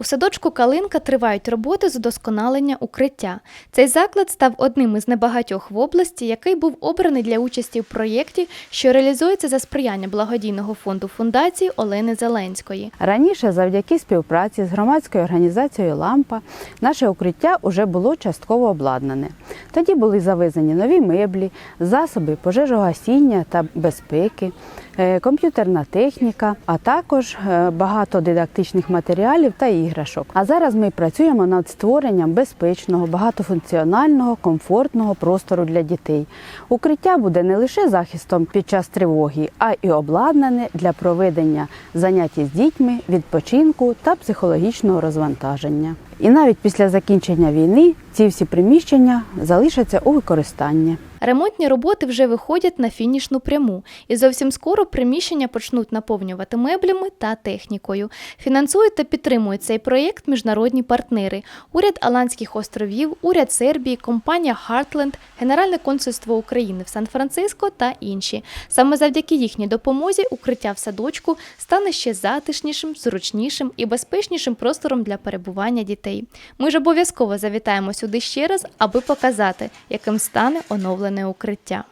У садочку Калинка тривають роботи з удосконалення укриття. Цей заклад став одним із небагатьох в області, який був обраний для участі в проєкті, що реалізується за сприяння благодійного фонду фундації Олени Зеленської. Раніше, завдяки співпраці з громадською організацією Лампа, наше укриття уже було частково обладнане. Тоді були завезені нові меблі, засоби пожежогасіння та безпеки, е, комп'ютерна техніка, а також е, багато дидактичних матеріалів та іграшок. А зараз ми працюємо над створенням безпечного, багатофункціонального, комфортного простору для дітей. Укриття буде не лише захистом під час тривоги, а й обладнане для проведення занять із дітьми, відпочинку та психологічного розвантаження. І навіть після закінчення війни ці всі приміщення залишаться у використанні. Ремонтні роботи вже виходять на фінішну пряму, і зовсім скоро приміщення почнуть наповнювати меблями та технікою. Фінансують та підтримують цей проєкт міжнародні партнери: уряд Аландських островів, уряд Сербії, компанія Heartland, Генеральне консульство України в Сан-Франциско та інші. Саме завдяки їхній допомозі укриття в садочку стане ще затишнішим, зручнішим і безпечнішим простором для перебування дітей. Ми ж обов'язково завітаємо сюди ще раз, аби показати, яким стане оновлене укриття.